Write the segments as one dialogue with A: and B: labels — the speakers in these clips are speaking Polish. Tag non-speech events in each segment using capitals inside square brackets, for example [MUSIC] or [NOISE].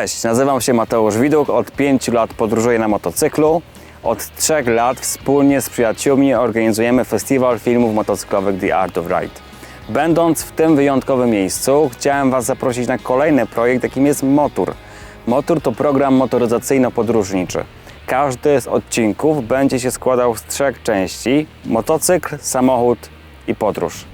A: Cześć, nazywam się Mateusz Widuk, od 5 lat podróżuję na motocyklu. Od 3 lat wspólnie z przyjaciółmi organizujemy festiwal filmów motocyklowych The Art of Ride. Będąc w tym wyjątkowym miejscu, chciałem Was zaprosić na kolejny projekt, jakim jest Motor. Motor to program motoryzacyjno-podróżniczy. Każdy z odcinków będzie się składał z trzech części: motocykl, samochód i podróż.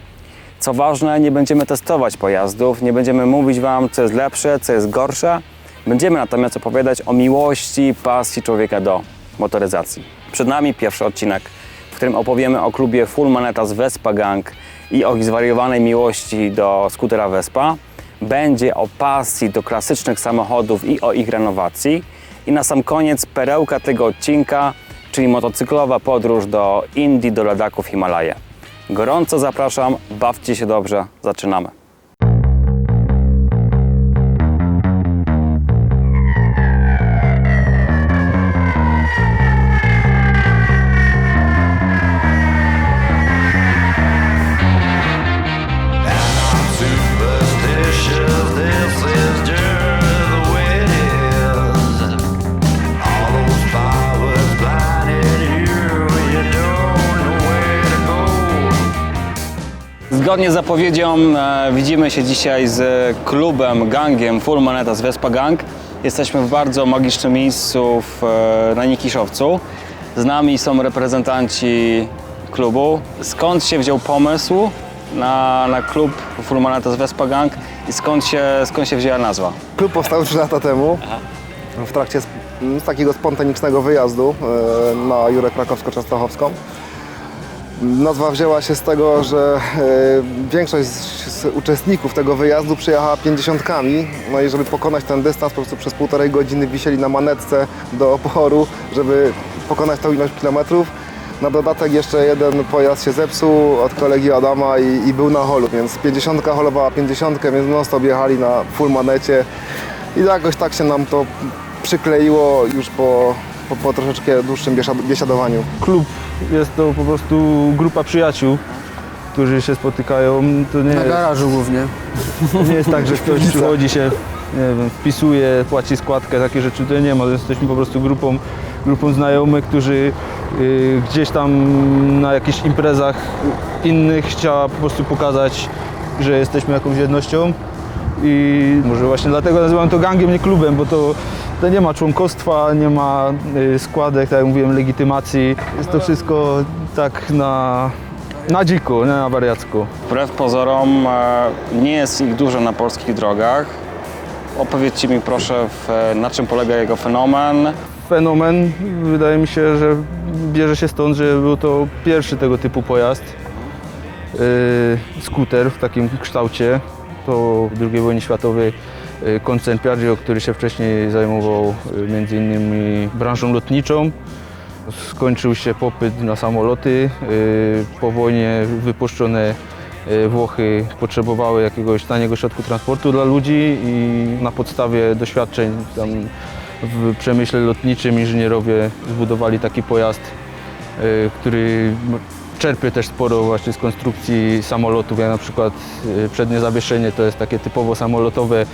A: Co ważne, nie będziemy testować pojazdów, nie będziemy mówić Wam, co jest lepsze, co jest gorsze. Będziemy natomiast opowiadać o miłości, pasji człowieka do motoryzacji. Przed nami pierwszy odcinek, w którym opowiemy o klubie Full Maneta z Vespa Gang i o ich zwariowanej miłości do skutera Vespa. Będzie o pasji do klasycznych samochodów i o ich renowacji. I na sam koniec perełka tego odcinka, czyli motocyklowa podróż do Indii, do Ladaków, Himalaje. Gorąco zapraszam, bawcie się dobrze, zaczynamy. Zgodnie z zapowiedzią e, widzimy się dzisiaj z klubem, gangiem Full Maneta z Vespa Gang. Jesteśmy w bardzo magicznym miejscu w, e, na Nikiszowcu. Z nami są reprezentanci klubu. Skąd się wziął pomysł na, na klub Full Maneta z Vespa Gang i skąd się, skąd się wzięła nazwa?
B: Klub powstał 3 lata temu w trakcie sp- m, takiego spontanicznego wyjazdu e, na Jurę Krakowsko-Częstochowską. Nazwa wzięła się z tego, że e, większość z, uczestników tego wyjazdu przyjechała pięćdziesiątkami. No i żeby pokonać ten dystans, po prostu przez półtorej godziny wisieli na manetce do oporu, żeby pokonać tą ilość kilometrów. Na dodatek jeszcze jeden pojazd się zepsuł od kolegi Adama i, i był na holu, więc 50 holowała 50, więc non stop jechali na full manecie i jakoś tak się nam to przykleiło już po, po, po troszeczkę dłuższym biesiad- biesiadowaniu.
C: klub jest to po prostu grupa przyjaciół, którzy się spotykają. To nie,
D: Na
C: jest,
D: garażu głównie.
C: nie jest tak, że [LAUGHS] ktoś przychodzi się, nie wiem, wpisuje, płaci składkę, takie rzeczy to nie ma. Jesteśmy po prostu grupą, grupą znajomych, którzy y, gdzieś tam na jakichś imprezach innych chciała po prostu pokazać, że jesteśmy jakąś jednością. I może właśnie dlatego nazywam to gangiem, nie klubem, bo to, to nie ma członkostwa, nie ma y, składek, tak jak mówiłem, legitymacji. Jest to wszystko tak na, na dziku, nie na wariacku.
A: Wbrew pozorom e, nie jest ich dużo na polskich drogach. Opowiedzcie mi proszę, w, na czym polega jego fenomen.
C: Fenomen wydaje mi się, że bierze się stąd, że był to pierwszy tego typu pojazd. Yy, skuter w takim kształcie. To w II wojnie światowej koncern Piaggio, który się wcześniej zajmował yy, między innymi branżą lotniczą. Skończył się popyt na samoloty. Yy, Po wojnie wypuszczone Włochy potrzebowały jakiegoś taniego środku transportu dla ludzi i na podstawie doświadczeń w przemyśle lotniczym inżynierowie zbudowali taki pojazd, y, który czerpie też sporo właśnie z konstrukcji samolotów, jak na przykład y, przednie zawieszenie to jest takie typowo samolotowe, y,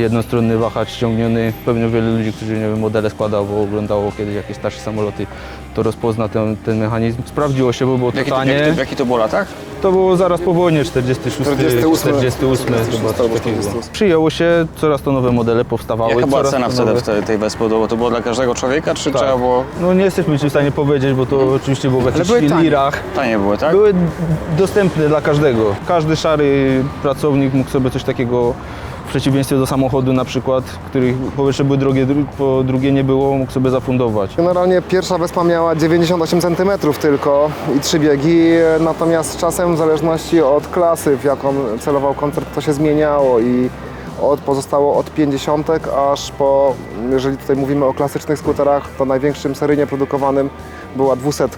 C: jednostronny wahacz ściągniony. Pewnie wielu ludzi, którzy nie wiem, modele składał, bo oglądało kiedyś jakieś starsze samoloty, to rozpozna ten, ten mechanizm. Sprawdziło się, bo było to
A: to,
C: tanie.
A: jaki to, w jakich to było latach?
C: To było zaraz po wojnie, 46,
B: 48,
C: 48, chyba coś
B: albo
C: takiego.
B: 48.
C: Przyjęło się, coraz to nowe modele powstawały.
A: Jaka była cena wtedy
C: nowe-
A: w tej, Wespy? To, to było dla każdego człowieka, czy
C: Tak.
A: trzeba było...
C: No nie jesteśmy w stanie powiedzieć, bo to oczywiście było w jakichś lirach.
A: Tanie były, tak?
C: Były dostępne dla każdego. Każdy szary pracownik mógł sobie coś takiego przeciwieństwie do samochodu na przykład, których po były drogie, po drugie nie było, mógł sobie zafundować.
B: Generalnie pierwsza Vespa miała 98 cm tylko i trzy biegi, natomiast czasem w zależności od klasy, w jaką celował koncert, to się zmieniało i od, pozostało od 50 aż po, jeżeli tutaj mówimy o klasycznych skuterach, to największym seryjnie produkowanym była 200.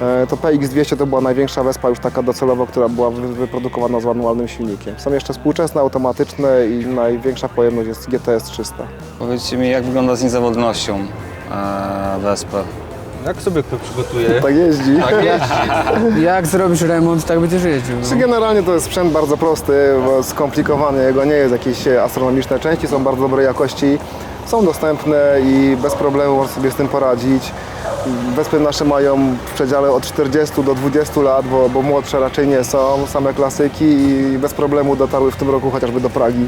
B: E, To PX200 to była największa Vespa już taka docelowo, która była wy- wyprodukowana z manualnym silnikiem. Są jeszcze współczesne, automatyczne i największa pojemność jest GTS 300.
A: Powiedzcie mi, jak wygląda z niezawodnością e?
C: Jak sobie kto przygotuje? [LAUGHS]
B: Tak jeździ.
C: Tak jeździ. [LAUGHS]
D: Jak zrobisz remont, tak będziesz jeździł.
B: Czy
D: No.
B: generalnie to jest sprzęt bardzo prosty, bo skomplikowany, jego nie jest jakieś astronomiczne części, są bardzo dobrej jakości, są dostępne i bez problemu można sobie z tym poradzić. Wespy nasze mają w przedziale od 40 do 20 lat, bo, bo młodsze raczej nie są, same klasyki i bez problemu dotarły w tym roku chociażby do Pragi.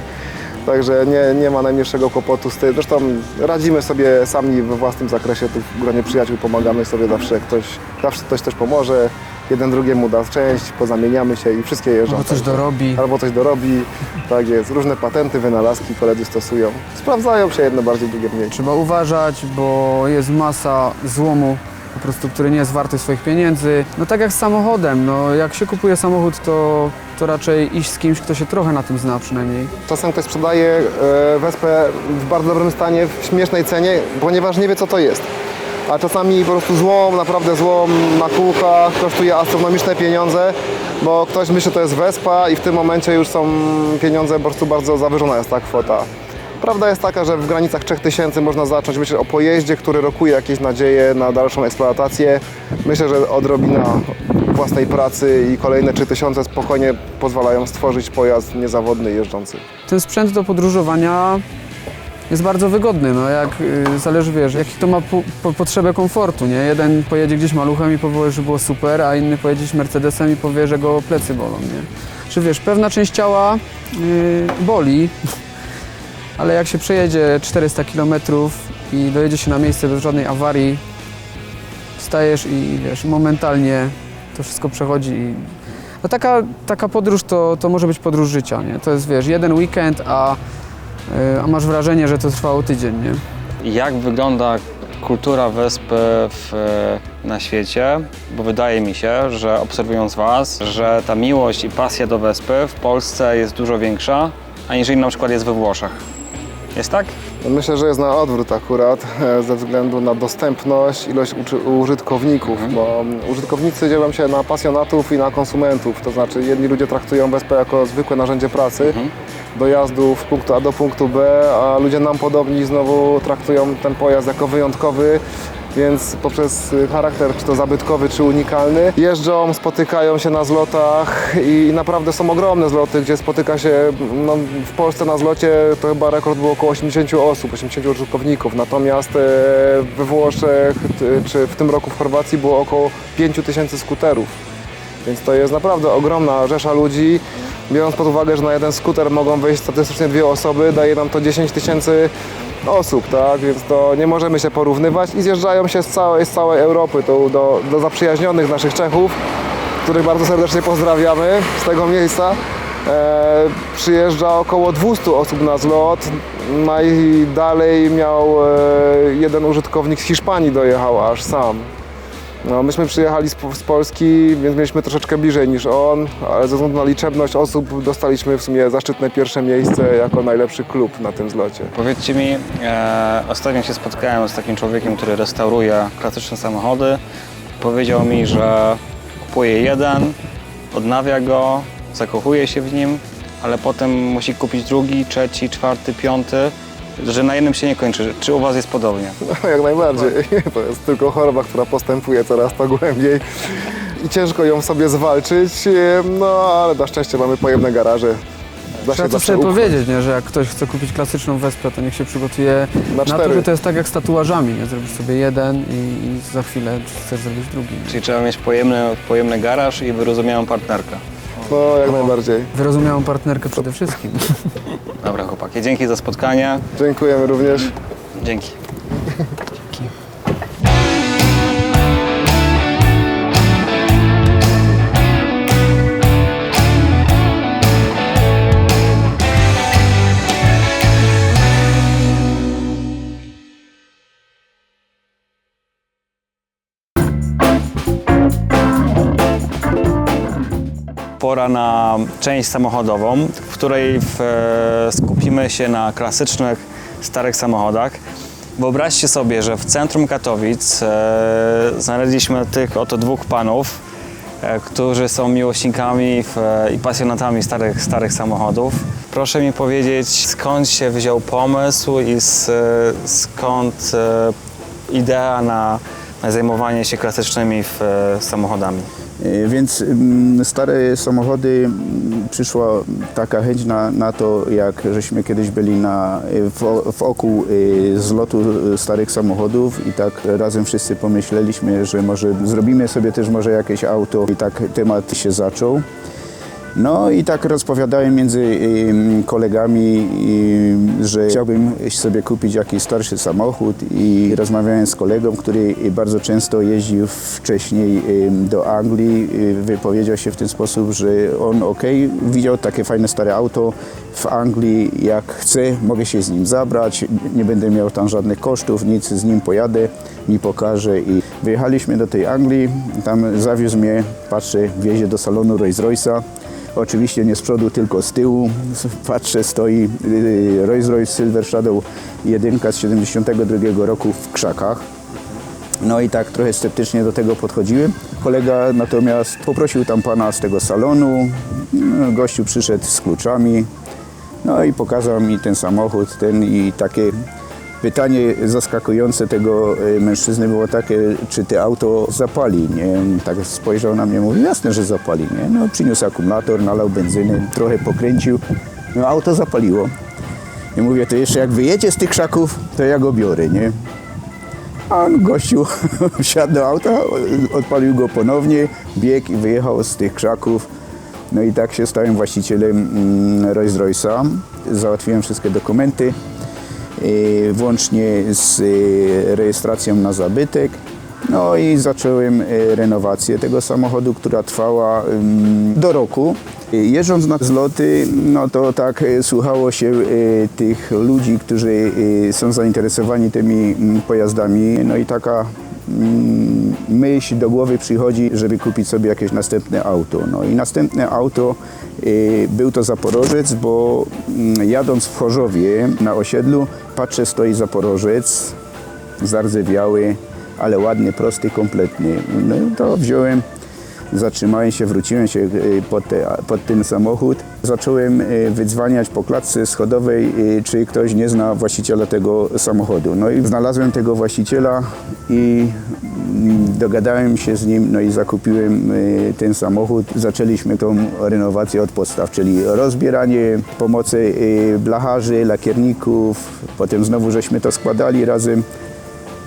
B: Także nie, nie ma najmniejszego kłopotu z tym. Zresztą radzimy sobie sami we własnym zakresie, tu w gronie przyjaciół pomagamy sobie zawsze, ktoś, zawsze ktoś też pomoże, jeden drugiemu da część, pozamieniamy się i wszystkie jeżdżą.
D: Albo coś
B: Także-
D: dorobi.
B: Albo coś dorobi, tak jest. Różne patenty, wynalazki koledzy stosują. Sprawdzają się jedne bardziej, drugie mniej.
D: Trzeba uważać, bo jest masa złomu, po prostu, który nie jest warty swoich pieniędzy. No tak jak z samochodem, no jak się kupuje samochód, to, to raczej iść z kimś, kto się trochę na tym zna przynajmniej.
B: Czasem ktoś sprzedaje e, wespę w bardzo dobrym stanie, w śmiesznej cenie, ponieważ nie wie co to jest. A czasami po prostu złom, naprawdę złom na kółkach kosztuje astronomiczne pieniądze, bo ktoś myśli, że to jest wespa i w tym momencie już są pieniądze po prostu bardzo zawyżona jest ta kwota. Prawda jest taka, że w granicach 3000 można zacząć myśleć o pojeździe, który rokuje jakieś nadzieje na dalszą eksploatację. Myślę, że odrobina własnej pracy i kolejne 3000 spokojnie pozwalają stworzyć pojazd niezawodny jeżdżący.
D: Ten sprzęt do podróżowania jest bardzo wygodny, no jak y, zależy, wiesz, jaki to ma po, po, potrzebę komfortu, nie? Jeden pojedzie gdzieś maluchem i powie, że było super, a inny pojedzie gdzieś Mercedesem i powie, że go plecy bolą, nie? Czy wiesz, pewna część ciała y, boli, [LAUGHS] ale jak się przejedzie 400 km i dojedzie się na miejsce bez żadnej awarii, wstajesz i wiesz, momentalnie to wszystko przechodzi i no taka, taka podróż to, to może być podróż życia, nie? To jest, wiesz, jeden weekend, a, a masz wrażenie, że to trwało tydzień, nie?
A: Jak wygląda kultura wyspy w, na świecie? Bo wydaje mi się, że obserwując Was, że ta miłość i pasja do wyspy w Polsce jest dużo większa, aniżeli na przykład jest we Włoszech. Jest tak?
B: Myślę, że jest na odwrót akurat [LAUGHS] ze względu na dostępność, ilość użytkowników, bo mm, użytkownicy dzielą się na pasjonatów i na konsumentów. To znaczy jedni ludzie traktują Wespę jako zwykłe narzędzie pracy, dojazdu z punktu A do punktu B, a ludzie nam podobni znowu traktują ten pojazd jako wyjątkowy. Więc poprzez y, charakter, czy to zabytkowy, czy unikalny, jeżdżą, spotykają się na zlotach i naprawdę są ogromne zloty, gdzie spotyka się, no, w Polsce na zlocie to chyba rekord było około 80 osób, 80 użytkowników, natomiast e, we Włoszech, czy w tym roku w Chorwacji było około 5 tysięcy skuterów. Więc to jest naprawdę ogromna rzesza ludzi. Biorąc pod uwagę, że na jeden skuter mogą wejść statystycznie dwie osoby, daje nam to 10 tysięcy osób, tak? Więc to nie możemy się porównywać i zjeżdżają się z całej, z całej Europy tu do, do zaprzyjaźnionych naszych Czechów, których bardzo serdecznie pozdrawiamy z tego miejsca. E, przyjeżdża około 200 osób na zlot. Najdalej miał e, jeden użytkownik z Hiszpanii dojechał aż sam. No, myśmy przyjechali z, z Polski, więc mieliśmy troszeczkę bliżej niż on, ale ze względu na liczebność osób dostaliśmy w sumie zaszczytne pierwsze miejsce jako najlepszy klub na tym zlocie.
A: Powiedzcie mi, e, ostatnio się spotkałem z takim człowiekiem, który restauruje klasyczne samochody. Powiedział mi, że kupuje jeden, odnawia go, zakochuje się w nim, ale potem musi kupić drugi, trzeci, czwarty, piąty, że na jednym się nie kończy. Czy u Was jest podobnie?
B: No, jak najbardziej. [LAUGHS] To jest tylko choroba, która postępuje coraz to głębiej i ciężko ją sobie zwalczyć, no ale na szczęście mamy pojemne garaże. Da
D: Trzeba to sobie powiedzieć, nie? że jak ktoś chce kupić klasyczną wespę, to niech się przygotuje
B: Na
D: na to, że to jest tak jak z tatuażami, nie? Zrobisz sobie jeden i, i za chwilę chcesz zrobić drugi. nie?
A: Czyli trzeba mieć pojemny, pojemny garaż i wyrozumiałą partnerkę.
B: No jak najbardziej.
D: Wyrozumiałą partnerkę przede wszystkim.
A: Dobra chłopaki, dzięki za spotkanie.
B: Dziękujemy również.
A: Dzięki. Pora na część samochodową, w której w, e, skupimy się na klasycznych, starych samochodach. Wyobraźcie sobie, że w centrum Katowic e, znaleźliśmy tych oto dwóch panów, e, którzy są miłośnikami w, e, i pasjonatami starych, starych samochodów. Proszę mi powiedzieć, skąd się wziął pomysł i e, skąd e, idea na zajmowanie się klasycznymi w, e, samochodami.
E: E, Więc mm, stare samochody, mm, przyszła taka chęć na, na to, jak żeśmy kiedyś byli na, e, w, o- w oku e, zlotu starych samochodów i tak razem wszyscy pomyśleliśmy, że może zrobimy sobie też może jakieś auto i tak temat się zaczął. No i tak rozpowiadałem między kolegami, że chciałbym sobie kupić jakiś starszy samochód i rozmawiałem z kolegą, który bardzo często jeździł wcześniej do Anglii. y, Wypowiedział się w ten sposób, że on ok, widział takie fajne stare auto w Anglii, jak chcę, mogę się z nim zabrać, nie będę miał tam żadnych kosztów, nic, z nim pojadę, mi pokaże i wyjechaliśmy do tej Anglii, tam zawiózł mnie, patrzę, wiezie do salonu Rolls Royce'a. Oczywiście nie z przodu, tylko z tyłu. Patrzę, stoi yy, Rolls Royce Silver Shadow 1 z 72 roku w krzakach. No i tak trochę sceptycznie do tego podchodziłem. Kolega natomiast poprosił tam pana z tego salonu. No, gościu przyszedł z kluczami. No i pokazał mi ten samochód, ten i takie pytanie zaskakujące tego y, mężczyzny było takie, czy to auto zapali, nie? Tak spojrzał na mnie, mówi, jasne, że zapali, nie? No przyniósł akumulator, nalał benzyny, trochę pokręcił, no auto zapaliło. I mówię, to jeszcze jak wyjedzie z tych krzaków, to ja go biorę, nie? A on gościu [LAUGHS] wsiadł do auta, odpalił go ponownie, biegł i wyjechał z tych krzaków. No i tak się stałem właścicielem mm, Rolls Royce'a. Załatwiłem wszystkie dokumenty, włącznie z y, rejestracją na zabytek. No i zacząłem y, renowację tego samochodu, która trwała do roku. Y, Jeżdżąc na zloty, no to tak y, słuchało się y, tych ludzi, którzy y, są zainteresowani tymi mm, pojazdami. No i taka mm, myśl do głowy przychodzi, żeby kupić sobie jakieś następne auto. No i następne auto y, był to Zaporożec, bo mm, jadąc w Chorzowie na osiedlu, patrzę, stoi Zaporożec, zardzewiały, ale ładny, prosty, kompletny. No i to wziąłem, zatrzymałem się, wróciłem się y, pod, te, pod ten samochód. Zacząłem y, wydzwaniać po klatce schodowej, y, czy ktoś nie zna właściciela tego samochodu. No i znalazłem tego właściciela i dogadałem się z nim, no i zakupiłem y, ten samochód. Zaczęliśmy tą renowację od podstaw, czyli rozbieranie, pomocy y, blacharzy, lakierników, potem znowu żeśmy to składali razem.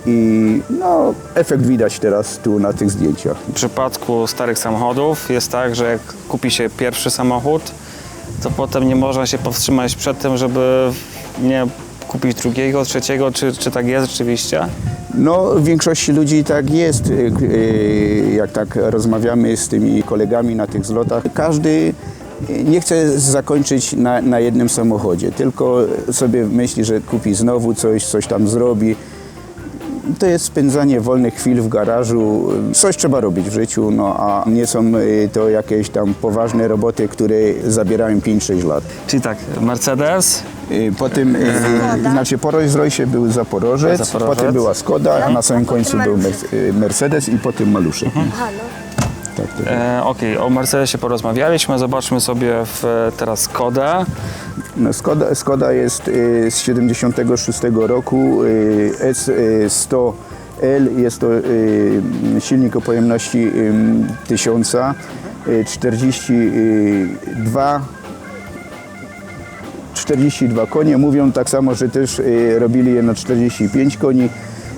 E: I no, efekt widać teraz tu na tych zdjęciach.
A: W przypadku starych samochodów jest tak, że jak kupi się pierwszy samochód, to potem nie można się powstrzymać przed tym, żeby nie kupić drugiego, trzeciego, czy, czy tak jest rzeczywiście?
E: No, w większości ludzi tak jest, y, y, jak tak rozmawiamy z tymi kolegami na tych zlotach. Każdy nie chce zakończyć na, na jednym samochodzie, tylko sobie myśli, że kupi znowu coś, coś tam zrobi. To jest spędzanie wolnych chwil w garażu. Coś trzeba robić w życiu, no a nie są y, to jakieś tam poważne roboty, które zabierają 5-6 lat.
A: Czyli tak, Mercedes,
E: Potem, y, znaczy po Rolls Royce był Zaporożec,
A: Zaporożec.
E: potem była Skoda, a na samym końcu był y, Mercedes i potem Maluszek. Tak, tak.
A: e, okej, o Mercedesie porozmawialiśmy, zobaczmy sobie w, teraz Skodę.
E: No, Skoda, Skoda jest y, z 76 roku, y, S100L, jest to y, silnik o pojemności y, 1000, y, 42 42 konie. Mówią tak samo, że też y, robili je na 45 koni.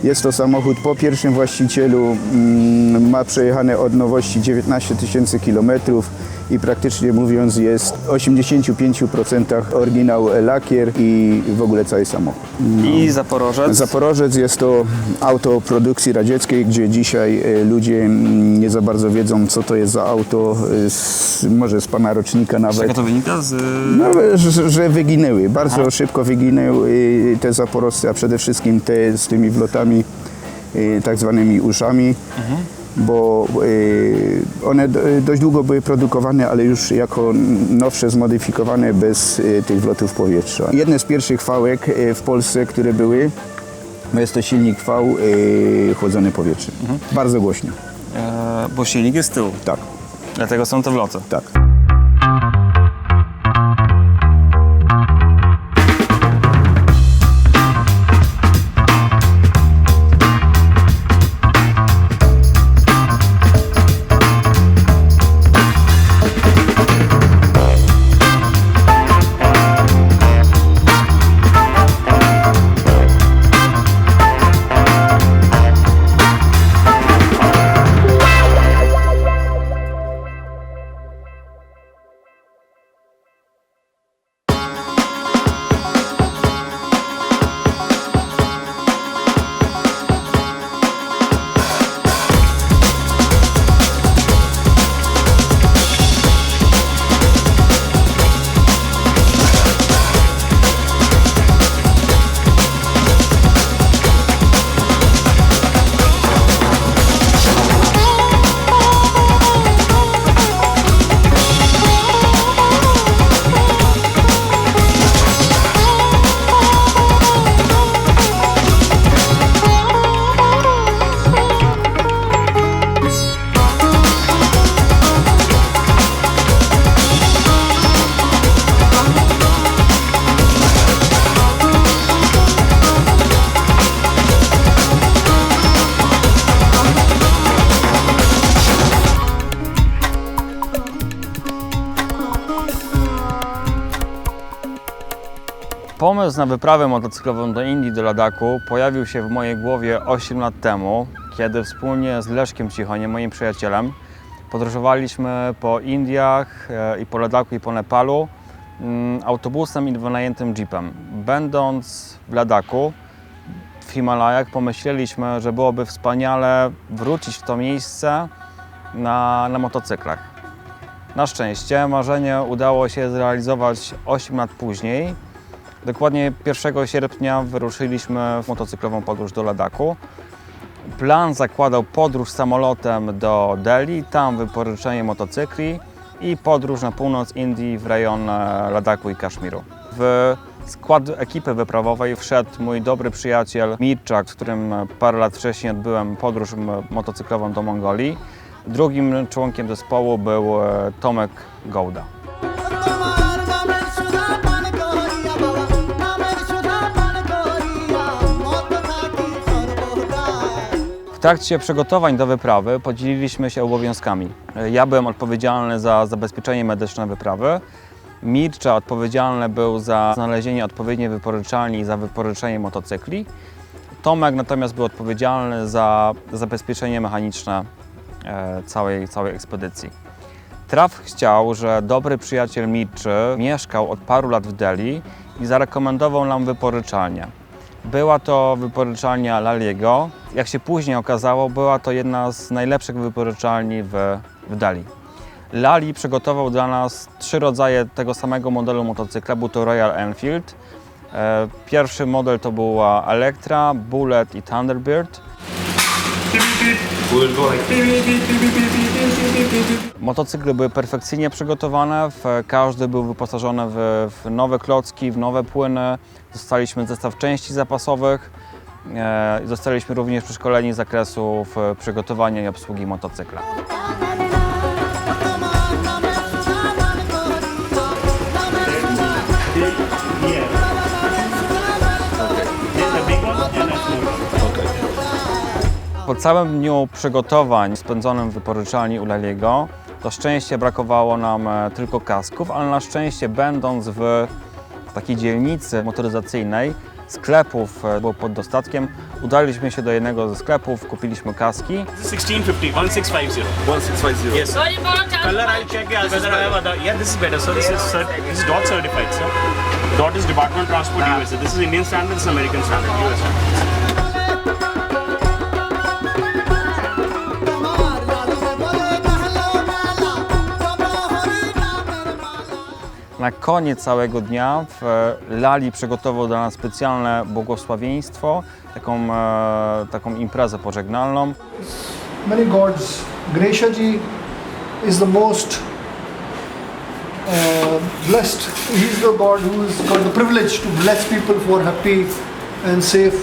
E: Jest to samochód po pierwszym właścicielu, mm, ma przejechane od nowości 19 tysięcy kilometrów i praktycznie mówiąc jest w 85% oryginał lakier i w ogóle cały samochód.
A: I Zaporożec.
E: Zaporożec jest to auto produkcji radzieckiej, gdzie dzisiaj e, ludzie mm, nie za bardzo wiedzą, co to jest za auto, e, z, może z pana rocznika
A: Z
E: nawet.
A: czego to wynika? Z...
E: No, że, że wyginęły, bardzo szybko wyginęły te Zaporowscy, a przede wszystkim te z tymi wlotami, tak zwanymi uszami, bo y, one do- dość długo były produkowane, ale już jako nowsze, zmodyfikowane bez y, tych wlotów powietrza. Jedne z pierwszych fałek y, w Polsce, które były, jest to silnik V chłodzony powietrzem. Bardzo głośno,
A: E, bo silnik jest z tyłu,
E: tak,
A: dlatego są te wloty.
E: tak.
A: Pomysł na wyprawę motocyklową do Indii, do Ladaku pojawił się w mojej głowie 8 lat temu, kiedy wspólnie z Leszkiem Cichoniem, moim przyjacielem, podróżowaliśmy po Indiach e, i po Ladaku i po Nepalu mm, autobusem i wynajętym jeepem. Będąc w Ladaku, w Himalajach, pomyśleliśmy, że byłoby wspaniale wrócić w to miejsce na, na motocyklach. Na szczęście marzenie udało się zrealizować 8 lat później. Dokładnie 1 sierpnia wyruszyliśmy w motocyklową podróż do Ladaku. Plan zakładał podróż samolotem do Delhi, tam wypożyczenie motocykli i podróż na północ Indii w rejon e, Ladaku i Kaszmiru. W skład ekipy wyprawowej wszedł mój dobry przyjaciel Mirczak, z którym parę lat wcześniej odbyłem podróż motocyklową do Mongolii. Drugim członkiem zespołu był e, Tomek Gołda. Trakcie przygotowań do wyprawy podzieliliśmy się obowiązkami. Ja byłem odpowiedzialny za zabezpieczenie medyczne wyprawy. Mircza odpowiedzialny był za znalezienie odpowiedniej wypożyczalni i za wypożyczenie motocykli. Tomek natomiast był odpowiedzialny za zabezpieczenie mechaniczne e, całej, całej ekspedycji. Traf chciał, że dobry przyjaciel Mirczy mieszkał od paru lat w Delhi i zarekomendował nam wypożyczalnię. Była to wypożyczalnia Laliego. Jak się później okazało, była to jedna z najlepszych wypożyczalni w, w Delhi. Lali przygotował dla nas trzy rodzaje tego samego modelu motocykla. Był to Royal Enfield. E, Pierwszy model to była Electra, Bullet i Thunderbird. Motocykle były perfekcyjnie przygotowane, każdy był wyposażony w, w nowe klocki, w nowe płyny. Dostaliśmy zestaw części zapasowych. E, Zostaliśmy również przeszkoleni z zakresu w przygotowania i obsługi motocykla. Po całym dniu przygotowań spędzonym w wypożyczalni u Laliego, to szczęście brakowało nam e, tylko kasków, ale na szczęście będąc w takiej dzielnicy motoryzacyjnej, sklepów e, było pod dostatkiem, udaliśmy się do jednego ze sklepów, kupiliśmy kaski
F: 1650, 1650. 1650. Yes. Color I'll check yeah, whether I have other. Yeah, this is better. So this is cert- this is DOT certified, sir. DOT is Department of Transport USA. This is Indian standard, this is American standard, US standard.
A: Na koniec całego dnia w e, Lali przygotował dla nas specjalne błogosławieństwo, taką, e, taką imprezę pożegnalną.
G: many gods. Ganeshaji is the most uh, blessed. He's the god who's got the privilege to bless people for happy and safe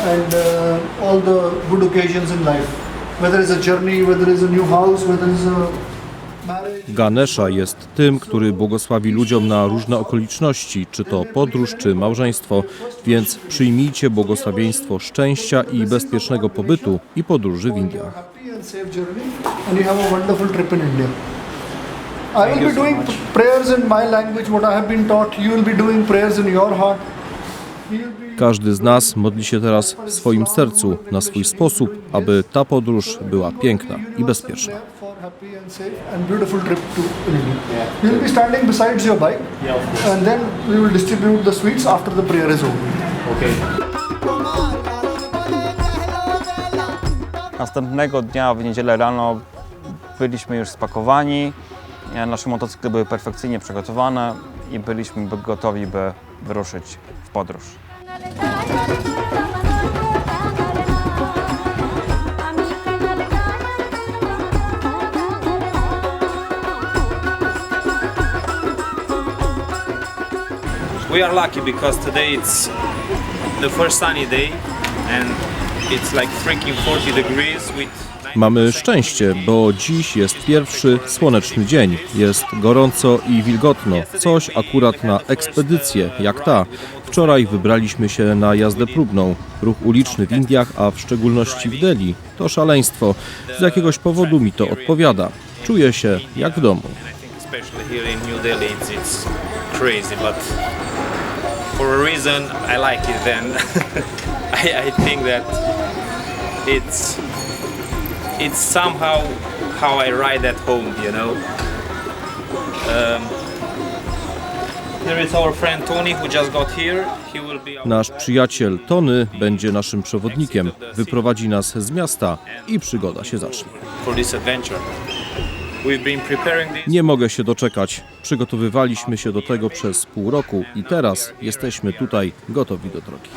G: and uh, all the good occasions in life. Whether it's a journey, whether it's a new house, whether it's a.
H: Ganesha jest tym, który błogosławi ludziom na różne okoliczności, czy to podróż, czy małżeństwo, więc przyjmijcie błogosławieństwo szczęścia i bezpiecznego pobytu i podróży w Indiach.
G: I will be doing prayers in my language, what I have been taught. You will be doing prayers in your heart.
H: Każdy z nas modli się teraz w swoim sercu, na swój sposób, aby ta podróż była piękna i bezpieczna.
G: for happy and safe and beautiful trip to India. You'll be standing beside your bike, and then we will distribute the sweets after the prayer is over.
A: Następnego dnia w niedzielę rano byliśmy już spakowani, nasze motocykle były perfekcyjnie przygotowane i byliśmy by- gotowi, by wyruszyć w podróż.
I: We are lucky because today it's the first sunny day and it's like freaking 40 degrees with
H: Mamy szczęście, bo dziś jest pierwszy słoneczny dzień. Jest gorąco i wilgotno. Coś akurat na ekspedycję jak ta. Wczoraj wybraliśmy się na jazdę próbną. Ruch uliczny w Indiach, a w szczególności w Delhi, to szaleństwo. Z jakiegoś powodu mi to odpowiada. Czuję się jak w domu.
I: For a reason I like it. Then [LAUGHS] I, I think that it's it's somehow how I ride at home. You know. Um, here is our friend Tony who just got here. He will be our
H: Nasz przyjaciel Tony będzie naszym przewodnikiem. Wyprowadzi nas z miasta i przygoda się zacznie.
I: for this adventure. We've been preparing this.
H: Nie mogę się doczekać. Przygotowywaliśmy się do tego przez pół roku i teraz jesteśmy tutaj gotowi do drogi.